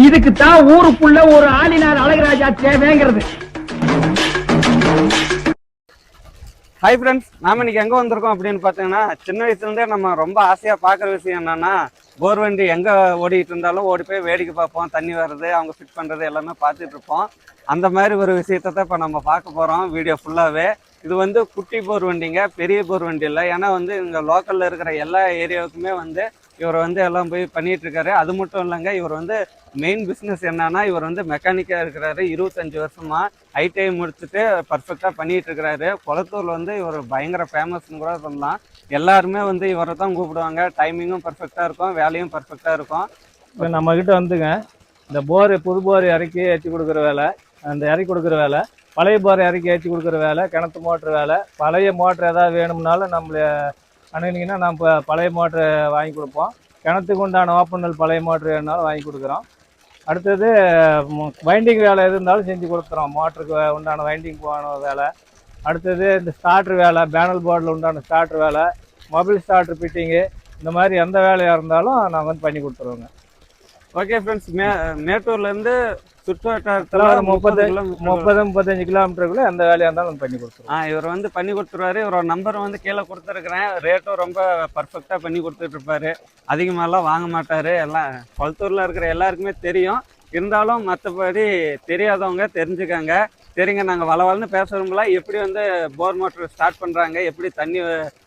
இதுக்கு தான் ஊருக்குள்ள ஒரு ஆளினார் அழகராஜா தேவைங்கிறது. ஹாய் ஃப்ரெண்ட்ஸ் நாம இன்னைக்கு எங்க வந்திருக்கோம் அப்படின்னு பார்த்தீங்கன்னா சின்ன வயசுல இருந்தே நம்ம ரொம்ப ஆசையா பார்க்குற விஷயம் என்னன்னா போர் வண்டி எங்க ஓடிட்டு இருந்தாலும் ஓடி போய் வேடிக்கை பார்ப்போம் தண்ணி வர்றது அவங்க ஃபிட் பண்றது எல்லாமே பார்த்துட்டு இருப்போம். அந்த மாதிரி ஒரு விஷயத்தை தான் இப்போ நம்ம பார்க்க போறோம் வீடியோ ஃபுல்லாவே இது வந்து குட்டி போர் வண்டிங்க பெரிய போர் வண்டி இல்லை. ஏன்னா வந்து இங்க லோக்கல்ல இருக்கிற எல்லா ஏரியாவுக்குமே வந்து இவர் வந்து எல்லாம் போய் பண்ணிட்டு இருக்காரு அது மட்டும் இல்லைங்க இவர் வந்து மெயின் பிஸ்னஸ் என்னன்னா இவர் வந்து மெக்கானிக்கா இருக்கிறாரு. இருபத்தஞ்சு வருஷமா ஐடிஐ முடிச்சுட்டு பர்ஃபெக்டாக பண்ணிட்டு இருக்கிறாரு குளத்தூர்ல வந்து இவர் பயங்கர ஃபேமஸ்னு கூட சொல்லலாம். எல்லாருமே வந்து இவரை தான் கூப்பிடுவாங்க. டைமிங்கும் பர்ஃபெக்டாக இருக்கும் வேலையும் பர்ஃபெக்டாக இருக்கும். இப்போ நம்ம கிட்ட வந்துங்க இந்த போர் புது போர் இறக்கி ஏற்றி கொடுக்குற வேலை அந்த இறக்கி கொடுக்குற வேலை பழைய போர் இறக்கி ஏற்றி கொடுக்குற வேலை கிணத்து மோட்ரு வேலை பழைய மோட்ரு ஏதாவது வேணும்னாலும் நம்மள அணுகுனீங்கன்னா நம்ம பழைய மோட்ரு வாங்கி கொடுப்போம். கிணத்துக்கு உண்டான ஓப்பனல் பழைய மோட்ரு வேணுனாலும் வாங்கி கொடுக்குறோம். அடுத்தது வைண்டிங் வேலை எது இருந்தாலும் செஞ்சு கொடுத்துறோம். மோட்டருக்கு உண்டான வைண்டிங் போன வேலை. அடுத்தது இந்த ஸ்டார்ட்ரு வேலை பேனல் போர்டில் உண்டான ஸ்டார்ட்ரு வேலை மொபைல் ஸ்டார்ட்ரு ஃபிட்டிங்கு இந்த மாதிரி எந்த வேலையாக இருந்தாலும் நாங்கள் வந்து பண்ணி கொடுத்துருவோங்க. ஓகே ஃப்ரெண்ட்ஸ் மே மேட்டூர்லேருந்து இருந்து சுற்று இதெல்லாம் ஒரு முப்பது முப்பது முப்பத்தஞ்சு கிலோமீட்டருக்குள்ள எந்த வேலையாக இருந்தாலும் பண்ணி கொடுத்துருவோம் ஆ இவர் வந்து பண்ணி கொடுத்துருவாரு. இவரோட நம்பர் வந்து கீழே கொடுத்துருக்குறேன். ரேட்டும் ரொம்ப பர்ஃபெக்டாக பண்ணி கொடுத்துட்டு இருப்பாரு. அதிகமாகலாம் வாங்க மாட்டாரு. எல்லாம் கொளத்தூரில் இருக்கிற எல்லாருக்குமே தெரியும். இருந்தாலும் மற்றபடி தெரியாதவங்க தெரிஞ்சுக்கங்க. சரிங்க நாங்கள் வளவலன்னு பேசுகிறோம்ல எப்படி வந்து போர் மோட்டர் ஸ்டார்ட் பண்ணுறாங்க எப்படி தண்ணி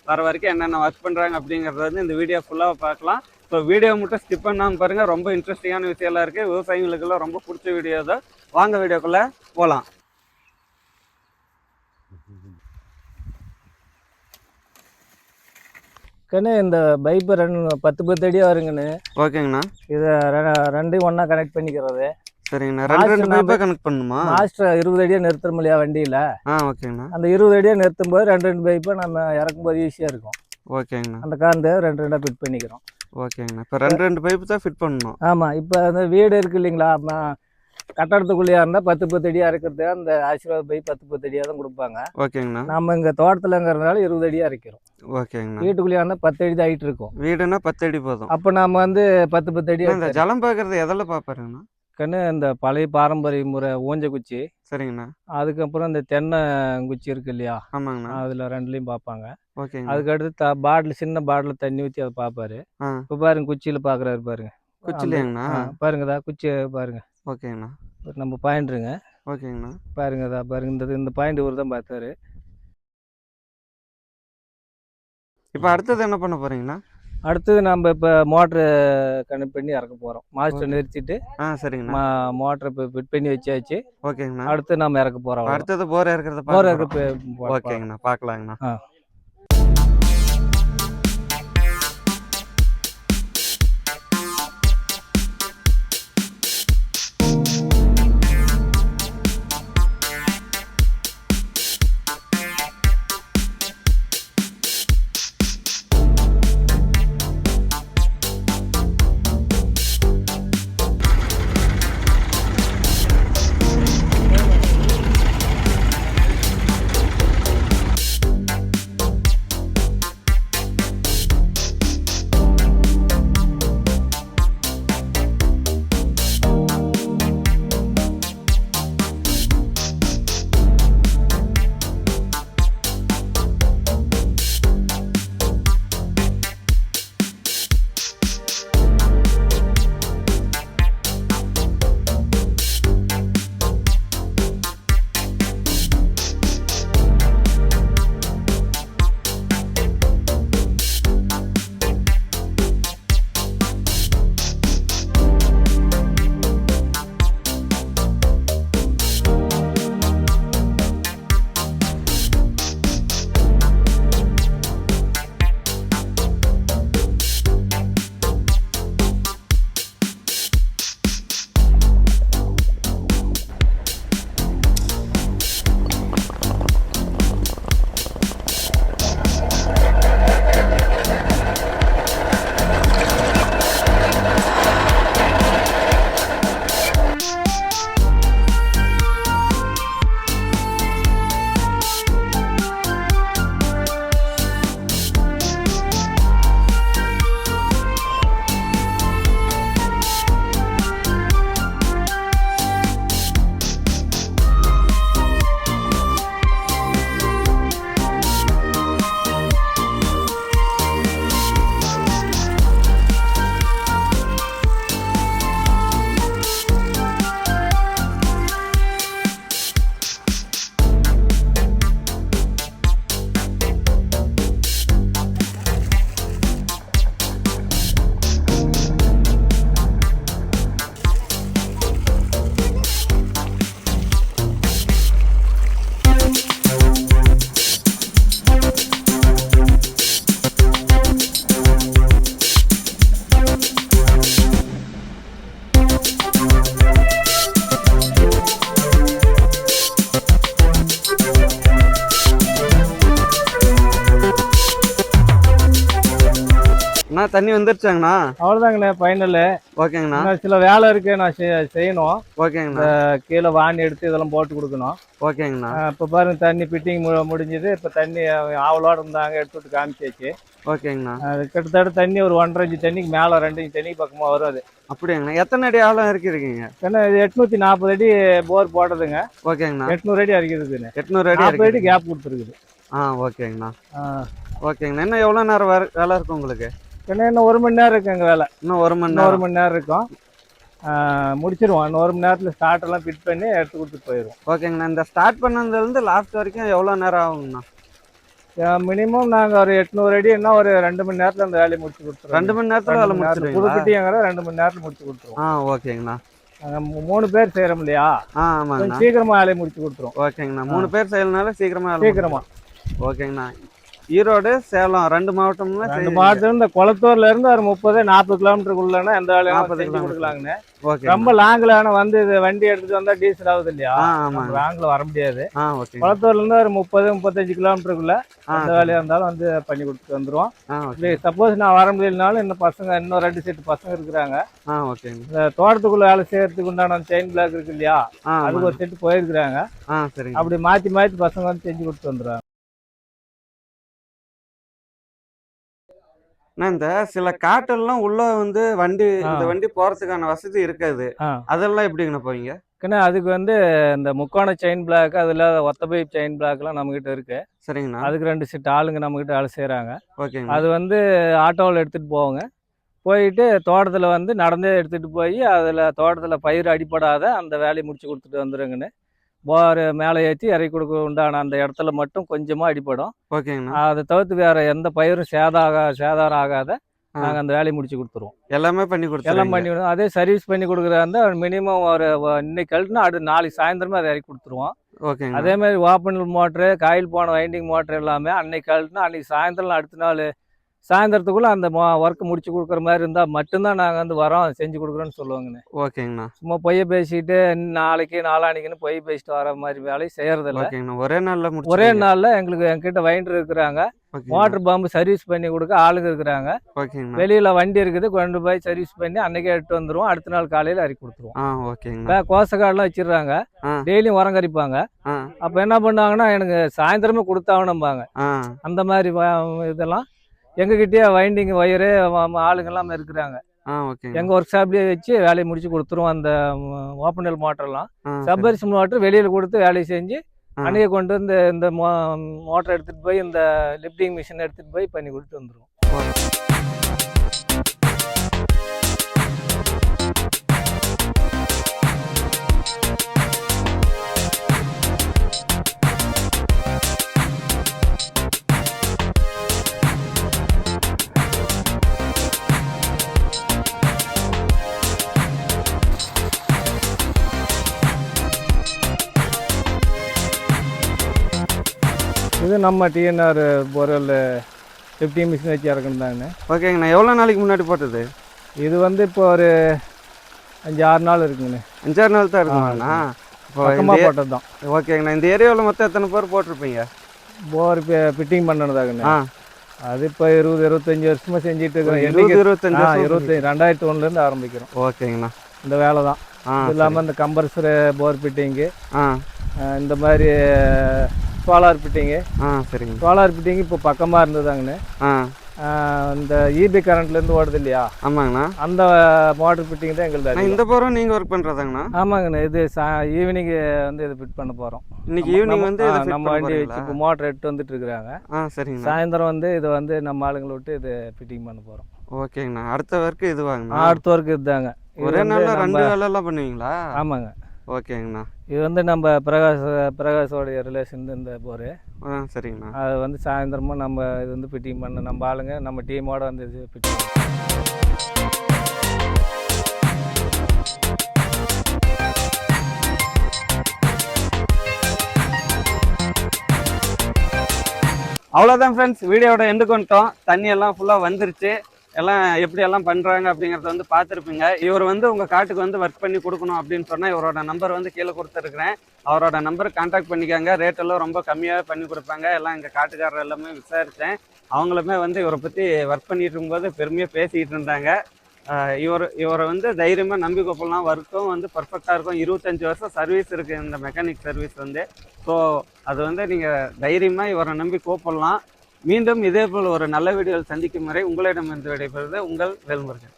வர வரைக்கும் என்னென்ன ஒர்க் பண்ணுறாங்க அப்படிங்கிறது வந்து இந்த வீடியோ ஃபுல்லாக பார்க்கலாம். ஸோ வீடியோ மட்டும் ஸ்கிப் பண்ணாமல் பாருங்கள் ரொம்ப இன்ட்ரெஸ்டிங்கான விஷயம்லாம் இருக்குது விவசாயிகளுக்கெல்லாம் ரொம்ப பிடிச்ச வீடியோ தான் வாங்க வீடியோக்குள்ளே போகலாம் கண்ணு இந்த பைப்பு ரெண்டு பத்து பத்து அடியாக வருங்கண்ணு. ஓகேங்கண்ணா. இதை ரெண்டையும் ஒன்றா கனெக்ட் பண்ணிக்கிறது. சரிங்கண்ணா. ரெண்டு ரெண்டு பைப்பாக கனெக்ட் பண்ணுமா? மாஸ்டர் இருபது அடியாக நிறுத்துறோம் இல்லையா வண்டியில்? ஆ ஓகேங்கண்ணா. அந்த இருபது அடியாக நிறுத்தும் போது ரெண்டு ரெண்டு பைப்பை நம்ம இறக்கும்போது ஈஸியாக இருக்கும். ஓகேங்கண்ணா. அந்த காந்து ரெண்டு ரெண்டாக ஃபிட் பண்ணிக்கிறோம். ஓகேங்கண்ணா. இப்போ ரெண்டு ரெண்டு பைப்பு தான் ஃபிட் பண்ணணும். ஆமாம் இப்போ அந்த வீடு இருக்கு இல்லைங்களா? கட்டடத்துக்குள்ளேயா இருந்தால் பத்து பத்து அடியாக இருக்கிறது அந்த ஆசீர்வாத் பை பத்து பத்து அடியாக தான் கொடுப்பாங்க. ஓகேங்கண்ணா. நம்ம இங்கே தோட்டத்துலங்கிறதுனால இருபது அடியாக இறக்கிறோம் ஓகேங்கண்ணா. வீட்டுக்குள்ளேயா இருந்தால் பத்து அடி தான் ஹைட் இருக்கும். வீடுனா பத்து அடி போதும். அப்போ நம்ம வந்து பத்து பத்து அடி இந்த ஜலம் பார்க்கறது எதில் பார்ப்பாருங்கண்ணா கண்ணு இந்த பழைய பாரம்பரிய முறை ஊஞ்ச குச்சி சரிங்கண்ணா. அதுக்கப்புறம் இந்த தென்னை குச்சி இருக்கு இல்லையா? ஆமாங்கண்ணா. அதில் ரெண்டுலையும் பார்ப்பாங்க ஓகேங்க அதுக்கடுத்து த பாட்டில் சின்ன பாட்டில் தண்ணி ஊற்றி அதை பார்ப்பாரு இப்போ பாருங்க குச்சியில் பார்க்குறாரு பாருங்க. குச்சிலையாங்கண்ணா பாருங்கதா குச்சி பாருங்க ஓகேங்கண்ணா. நம்ம பாயிண்ட்ருங்க ஓகேங்கண்ணா. பாருங்கதா பாருங்க இந்த இந்த பாயிண்ட் இவர் தான் பார்த்தாரு இப்போ அடுத்தது என்ன பண்ண போறீங்கண்ணா? அடுத்தது நம்ம இப்போ மோட்ரு கனெக்ட் பண்ணி இறக்க போகிறோம் மாஸ்டர் நிறுத்திட்டு ஆ சரிங்கண்ணா. மோட்டரை இப்போ ஃபிட் பண்ணி வச்சாச்சு. ஓகேங்கண்ணா. அடுத்து நம்ம இறக்க போகிறோம் அடுத்தது போர் இறக்கிறத பார்க்க இறக்க. ஓகேங்கண்ணா பார்க்கலாங்கண்ணா. தண்ணி வந்துருச்சாங்கண்ணா? அவ்வளோதாங்கண்ணே ஃபைனலு ஓகேங்கண்ணா. சில வேலை இருக்கு நான் செய்- செய்யணும். ஓகேங்கண்ணா. கீழே வாணி எடுத்து இதெல்லாம் போட்டு கொடுக்கணும். ஓகேங்கண்ணா. இப்போ பாருங்க தண்ணி ஃபிட்டிங் மு முடிஞ்சது. இப்போ தண்ணி ஆவலோடு இருந்தாங்க எடுத்து விட்டு காமிச்சாச்சு. ஓகேங்கண்ணா. கிட்டத்தட்ட தண்ணி ஒரு ஒன்றரை இன்ச்சு தண்ணிக்கு மேலே ரெண்டு இன்ச்சு தண்ணி பக்கமாக வரும் அது அப்படியாங்கண்ணா. எத்தனை அடி ஆழம் இறக்கிருக்கீங்க ஏன்னா இது எட்நூற்றி நாற்பது அடி போர் போட்டதுங்க. ஓகேங்கண்ணா. எட்நூறு அடி அடிக்கிறதுக்குன்னு எட்நூறு அடி நாற்பது அடி கேப் கொடுத்துருக்குது. ஆ ஓகேங்கண்ணா. ஆ. ஓகேங்கண்ணா. இன்னும் எவ்வளோ நேரம் வேலை இருக்கும் உங்களுக்கு? ஏன்னா இன்னும் ஒரு மணி நேரம் இருக்கு எங்கள் வேலை. இன்னும் ஒரு மணி இன்னும் ஒரு நேரம். மணி நேரம் இருக்கும். முடிச்சிருவோம். இன்னும் ஒரு மணி நேரத்தில் ஸ்டார்ட் எல்லாம் ஃபிட் பண்ணி எடுத்து கொடுத்துட்டு போயிடுவோம். ஓகேங்கண்ணா. இந்த ஸ்டார்ட் பண்ணதுலேருந்து லாஸ்ட் வரைக்கும் எவ்வளோ நேரம் ஆகுங்கண்ணா? மினிமம் நாங்கள் ஒரு எட்நூறு அடி என்ன ஒரு ரெண்டு மணி நேரத்தில் அந்த வேலையை முடிச்சு கொடுத்துருவோம். ரெண்டு மணி நேரத்தில் வேலை முடிச்சிருவீங்களா? புதுப்பிட்டிங்கிற ரெண்டு மணி நேரத்தில் முடிச்சு கொடுத்துருவோம். ஆ ஓகேங்கண்ணா. நாங்க மூ- மூணு பேர் செய்கிறோம் இல்லையா? ஆ ஆமாங்கண்ணா. கொஞ்சம் சீக்கிரமா வேலையை முடிச்சு கொடுத்துருவோம். ஓகேங்கண்ணா. மூணு பேர் செய்யறதுனால சீக்கிரமா வேலை சீக்கிரமா. முடிஞ்சிடும். ஓகேங்கண்ணா. ஈரோடு சேலம் ரெண்டு மாவட்டம்ல ரெண்டு. மாவட்டத்துல இந்த குளத்தூர்ல இருந்து ஒரு முப்பது நாற்பது கிலோமீட்டருக்குள்ளனா எந்த வேலையும் 40 செஞ்சு kilometer. கொடுக்கலாங்கண்ணே. ஓகே ரொம்ப லாங்ல ஆனா வந்து இது வண்டி எடுத்துட்டு வந்தா டீசல் ஆகுது இல்லையா? லாங்ல வர முடியாது. குளத்தூர்ல இருந்து ஒரு முப்பது முப்பத்தஞ்சு கிலோமீட்டருக்குள்ள எந்த வேலையா இருந்தாலும் வந்து பண்ணி கொடுத்துட்டு வந்துருவோம். சப்போஸ் நான் வர முடியலனாலும் இன்னும் பசங்க இன்னும் ரெண்டு செட் பசங்க இருக்கிறாங்க. இந்த தோட்டத்துக்குள்ள வேலை செய்யறதுக்கு உண்டான செயின் பிளாக் இருக்கு இல்லையா? அதுக்கு. ஒரு செட்டு போயிருக்கிறாங்க. அப்படி மாத்தி மாத்தி பசங்க வந்து செஞ்சு கொடுத்து வந்துருவாங்க அண்ணா, இந்த சில காட்டெல்லாம் உள்ள வந்து வண்டி இந்த. வண்டி போறதுக்கான வசதி இருக்காது. அதெல்லாம் எப்படிங்கண்ணா போவீங்க? ஏன்னா அதுக்கு வந்து இந்த முக்கோண செயின் பிளாக் அதில் ஒத்த பைப் செயின் பிளாக்லாம் நம்மகிட்ட இருக்கு. சரிங்கண்ணா. அதுக்கு ரெண்டு செட் ஆளுங்க நம்மகிட்ட வேலை செய்கிறாங்க ஓகேங்க அது வந்து ஆட்டோவில் எடுத்துகிட்டு போவாங்க. போயிட்டு தோட்டத்தில் வந்து நடந்தே எடுத்துகிட்டு போய் அதில் தோட்டத்தில் பயிர் அடிப்படாத அந்த வேலையை முடிச்சு கொடுத்துட்டு வந்துருங்கன்னு போர் மேலே ஏற்றி இறக்கி கொடுக்க உண்டான அந்த இடத்துல மட்டும் கொஞ்சமாக அடிப்படும் ஓகேங்கண்ணா. அதை தவிர்த்து வேற எந்த பயிரும் சேதாக சேதாரம் ஆகாத. நாங்கள் அந்த வேலையை முடிச்சு கொடுத்துருவோம். எல்லாமே பண்ணி எல்லாம் கொடுத்துருங்க பண்ணி விடுவோம் அதே சர்வீஸ் பண்ணி கொடுக்குறதா மினிமம் ஒரு இன்னைக்கு கழட்டுனா அது நாளைக்கு சாயந்தரமே அதை இறக்கி கொடுத்துருவோம். ஓகேங்க அதே மாதிரி ஓப்பனல் மோட்ரு காயில் போன வைண்டிங் மோட்ரு எல்லாமே அன்னைக்கு கழட்டுனா அன்னைக்கு சாயந்தரம் அடுத்த நாள் சாயந்தரத்துக்குள்ள அந்த ஒர்க் முடிச்சு கொடுக்குற மாதிரி இருந்தால் மட்டும்தான் நாங்கள் வந்து வரோம் செஞ்சு கொடுக்குறோன்னு சொல்லுவாங்கண்ணே. ஓகேங்கண்ணா. சும்மா பொய்ய பேசிட்டு நாளைக்கு நாளானிக்குன்னு பொய் பேசிட்டு வர மாதிரி வேலையை செய்யறதில்ல. ஓகேங்கண்ணா. ஒரே நாள்ல ஒரே. நாளில் எங்களுக்கு என்கிட்ட வைண்டர் இருக்கிறாங்க. மோட்டர் பம்பு சர்வீஸ் பண்ணி கொடுக்க ஆளுங்க இருக்கிறாங்க. வெளியில வண்டி இருக்குது கொண்டு போய் சர்வீஸ் பண்ணி அன்னைக்கே எடுத்து வந்துருவோம். அடுத்த நாள் காலையில இறக்கி கொடுத்துருவோம். கோசக்காடெல்லாம் வச்சிடுறாங்க. ஆ. டெய்லியும் உரம் கறிப்பாங்க. அப்போ என்ன பண்ணாங்கன்னா எனக்கு சாயந்தரமே கொடுத்தாகணும்பாங்க. அந்த மாதிரி இதெல்லாம் எங்ககிட்டயே வைண்டிங் ஒயரு ஆளுங்கெல்லாம் இருக்கிறாங்க. எங்க ஒர்க் ஷாப்லயே வச்சு வேலையை முடிச்சு கொடுத்துருவோம். அந்த ஓப்பனல் மோட்டர்லாம். சப்பரிஸ் மோட்டர் வெளியில கொடுத்து வேலையை செஞ்சு. அன்னைக்கு கொண்டு வந்து இந்த மோட்டர் எடுத்துட்டு போய் இந்த லிஃப்டிங் மிஷின் எடுத்துட்டு போய் பண்ணி கொடுத்து வந்துருவோம். நம்ம டிஎன்ஆர் பொருள் லிஃப்டிங் மிஷின் வச்சு இறக்குனாங்கண்ணே ஓகேங்கண்ணா எவ்வளோ நாளைக்கு முன்னாடி போட்டது? இது வந்து இப்போ ஒரு அஞ்சு ஆறு நாள் இருக்குங்கண்ணே அஞ்சாறு நாள் தான் இருக்குங்கண்ணா இப்போ போட்டது தான். ஓகேங்கண்ணா இந்த ஏரியாவில் மொத்தம் எத்தனை பேர் போட்டிருப்பீங்க? போர் ஃபிட்டிங் பண்ணதாங்கண்ணே ஆ. அது இப்போ இருபது இருபத்தஞ்சி வருஷமா செஞ்சுட்டு இருக்கிறோம். இருபது இருபத்தஞ்சு ஆ வருஷம் இருபத்தி ரெண்டாயிரத்தி ஒன்றுலேருந்து ஆரம்பிக்கிறோம். ஓகேங்கண்ணா. இந்த வேலை தான். இல்லாமல் இந்த கம்பர்சர் போர் ஃபிட்டிங்கு இந்த மாதிரி சோலார் ஃபிட்டிங்கு ஆ சரிங்க. சோலார் ஃபிட்டிங் இப்போ பக்கமாக இருந்ததாங்கண்ணே. ஆ. இந்த இபி கரண்ட்லேருந்து ஓடுது இல்லையா? ஆமாங்கண்ணா. அந்த மோட்டர் ஃபிட்டிங் தான் எங்களுக்கு. இந்த போகிறோம் நீங்கள் ஒர்க் பண்ணுறதாங்கண்ணா ஆமாங்கண்ணே இது ஈவினிங் வந்து இது ஃபிட் பண்ண போகிறோம் இன்னைக்கு ஈவினிங் வந்து நம்ம வண்டி வச்சு? இப்போ மோட்டர் எடுத்து வந்துட்டு இருக்கிறாங்க ஆ சரிங்கண்ணா. சாயந்தரம் வந்து இதை வந்து நம்ம ஆளுங்களை விட்டு இது ஃபிட்டிங் பண்ண போகிறோம் ஓகேங்கண்ணா. அடுத்த ஒர்க்கு இது வாங்கண்ணா அடுத்த ஒர்க் இதுதாங்க. இது ஒரே நாளில் ரெண்டு வேலையெல்லாம் பண்ணுவீங்களா? ஆமாங்க. ஓகேங்கண்ணா. இது வந்து நம்ம பிரகாஷ் பிரகாஷோடைய ரிலேஷன் இந்த போர் ஆ சரிங்கண்ணா. அது வந்து சாயந்தரமா நம்ம இது வந்து ஃபிட்டிங் பண்ண நம்ம ஆளுங்க நம்ம டீமோட வந்து இது ஃபிட்டிங் அவ்வளோதான் ஃப்ரெண்ட்ஸ் வீடியோட எண்டு கொண்டுட்டோம் தண்ணி எல்லாம் ஃபுல்லாக வந்துருச்சு. எல்லாம் எப்படி எல்லாம் பண்ணுறாங்க அப்படிங்கிறத வந்து பார்த்துருப்பீங்க. இவர் வந்து உங்கள் காட்டுக்கு வந்து ஒர்க் பண்ணி கொடுக்கணும் அப்படின்னு சொன்னால் இவரோட நம்பர் வந்து கீழே கொடுத்துருக்குறேன். அவரோட நம்பர் கான்டாக்ட் பண்ணிக்காங்க. ரேட்டெல்லாம் ரொம்ப கம்மியாக பண்ணி கொடுப்பாங்க. எல்லாம் எங்கள் காட்டுக்காரர் எல்லாமே விசாரித்தேன் அவங்களுமே வந்து இவரை பற்றி ஒர்க் பண்ணிட்டு இருக்கும்போது பெருமையாக பேசிக்கிட்டு இருந்தாங்க. இவர் இவரை வந்து தைரியமாக நம்பி கூப்பிடலாம். ஒர்க்கும் வந்து பர்ஃபெக்டாக இருக்கும். இருபத்தஞ்சி வருஷம் சர்வீஸ் இருக்குது இந்த மெக்கானிக் சர்வீஸ் வந்து. ஸோ அது வந்து நீங்கள் தைரியமாக இவரை நம்பி கூப்பிடலாம். மீண்டும் இதே போல் ஒரு நல்ல வீடியோவில் சந்திக்கும் வரை உங்களிடம் இருந்து விடைபெறுவது உங்கள் வேல்முருகன்.